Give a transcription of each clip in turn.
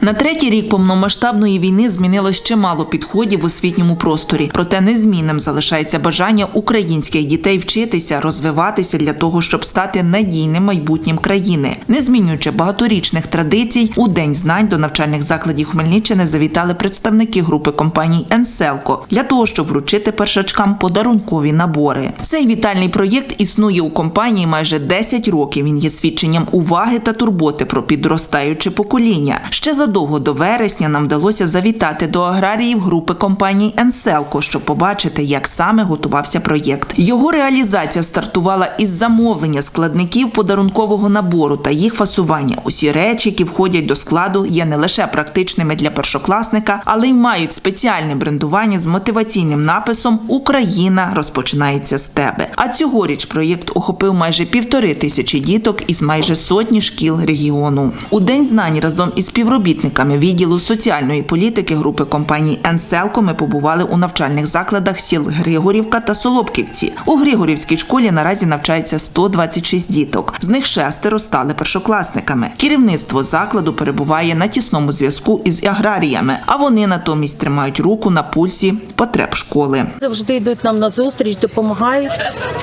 На третій рік повномасштабної війни змінилось чимало підходів в освітньому просторі. Проте незмінним залишається бажання українських дітей вчитися, розвиватися для того, щоб стати надійним майбутнім країни. Не змінюючи багаторічних традицій, у день знань до навчальних закладів Хмельниччини завітали представники групи компаній Енселко для того, щоб вручити першачкам подарункові набори. Цей вітальний проєкт існує у компанії майже 10 років. Він є свідченням уваги та турботи про підростаюче покоління. Ще задовго до вересня нам вдалося завітати до аграріїв групи компаній Енселко, щоб побачити, як саме готувався проєкт. Його реалізація стартувала із замовлення складників подарункового набору та їх фасування. Усі речі, які входять до складу, є не лише практичними для першокласника, але й мають спеціальне брендування з мотиваційним написом Україна розпочинається з тебе. А цьогоріч проєкт охопив майже півтори тисячі діток із майже сотні шкіл регіону. У день знань разом із співробітниками відділу соціальної політики групи компаній «Енселко» ми побували у навчальних закладах сіл Григорівка та Солопківці. У Григорівській школі наразі навчається 126 діток. З них шестеро стали першокласниками. Керівництво закладу перебуває на тісному зв'язку із аграріями, а вони натомість тримають руку на пульсі потреб школи. завжди йдуть нам на зустріч, допомагають,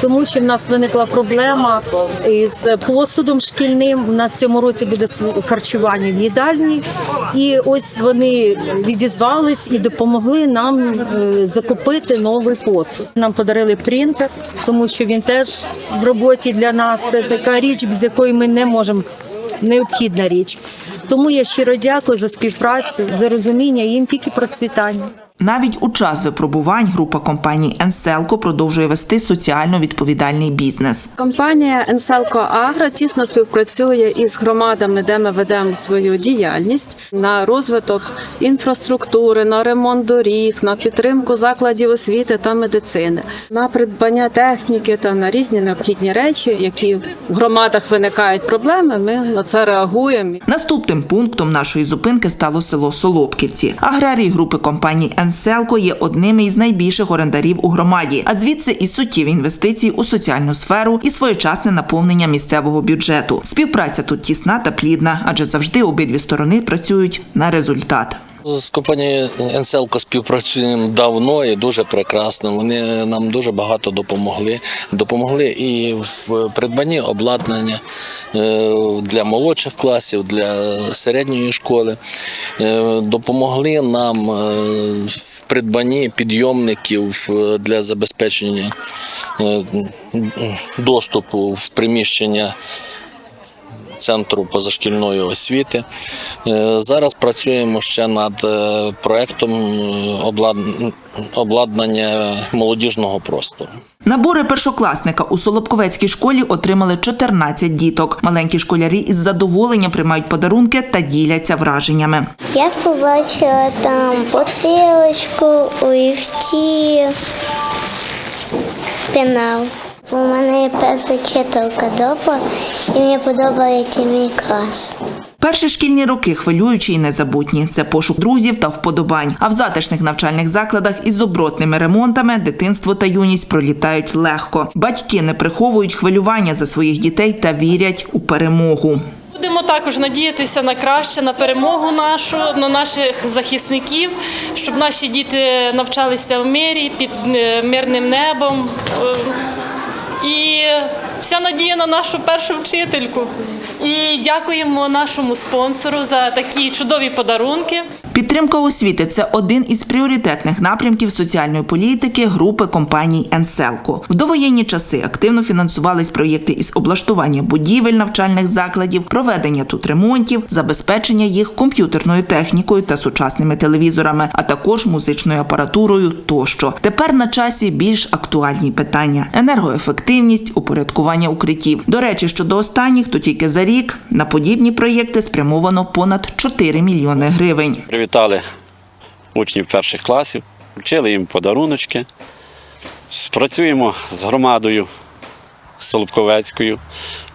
тому що в нас виникла проблема із посудом шкільним. У нас в цьому році буде харчування в їдальні, і ось вони відізвались і допомогли нам е, закупити новий посуд. Нам подарили принтер, тому що він теж в роботі для нас це така річ, без якої ми не можемо. Необхідна річ, тому я щиро дякую за співпрацю, за розуміння і їм тільки процвітання. Навіть у час випробувань група компаній «Енселко» продовжує вести соціально відповідальний бізнес. Компанія Енселко Агро тісно співпрацює із громадами, де ми ведемо свою діяльність на розвиток інфраструктури, на ремонт доріг, на підтримку закладів освіти та медицини, на придбання техніки та на різні необхідні речі, які в громадах виникають проблеми. Ми на це реагуємо. Наступним пунктом нашої зупинки стало село Солопківці. Аграрії групи компаній «Енселко» є одними із найбільших орендарів у громаді, а звідси і суттєві інвестиції у соціальну сферу і своєчасне наповнення місцевого бюджету. Співпраця тут тісна та плідна, адже завжди обидві сторони працюють на результат. З компанією Енселко співпрацюємо давно і дуже прекрасно. Вони нам дуже багато допомогли. Допомогли і в придбанні обладнання е, для молодших класів, для середньої школи. Е, Допомогли нам е, в придбанні підйомників для забезпечення доступу в приміщення центру позашкільної освіти. Е, Зараз працюємо ще над е, проектом е, обладнання молодіжного простору. Набори першокласника у Солобковецькій школі отримали 14 діток. Маленькі школярі із задоволенням приймають подарунки та діляться враженнями. Я побачила там бутилочку, олівці, пенал. У мене є перша вчителька доба, і мені подобається мій клас. Перші шкільні роки хвилюючі і незабутні. Це пошук друзів та вподобань. А в затишних навчальних закладах із добротними ремонтами дитинство та юність пролітають легко. Батьки не приховують хвилювання за своїх дітей та вірять у перемогу. Будемо також надіятися на краще, на перемогу нашу, на наших захисників, щоб наші діти навчалися в мирі під е, мирним небом. І вся надія на нашу першу вчительку. І дякуємо нашому спонсору за такі чудові подарунки. Підтримка освіти це один із пріоритетних напрямків соціальної політики групи компаній «Енселко». В довоєнні часи активно фінансувались проєкти із облаштування будівель навчальних закладів, проведення тут ремонтів, забезпечення їх комп'ютерною технікою та сучасними телевізорами, а також музичною апаратурою тощо. Тепер на часі більш актуальні питання: енергоефективність, упорядкування укриттів. До речі, щодо останніх, то тільки за рік на подібні проєкти спрямовано понад 4 мільйони гривень. Привітали учнів перших класів, вчили їм подаруночки. Працюємо з громадою Солобковецькою,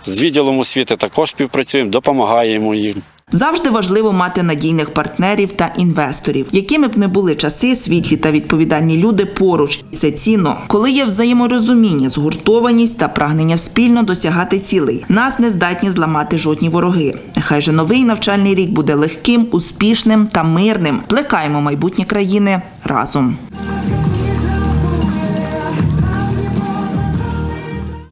з відділом освіти також співпрацюємо, допомагаємо їм. Завжди важливо мати надійних партнерів та інвесторів, якими б не були часи, світлі та відповідальні люди поруч. Це цінно, коли є взаєморозуміння, згуртованість та прагнення спільно досягати цілей. Нас не здатні зламати жодні вороги. Нехай же новий навчальний рік буде легким, успішним та мирним. Плекаємо майбутнє країни разом.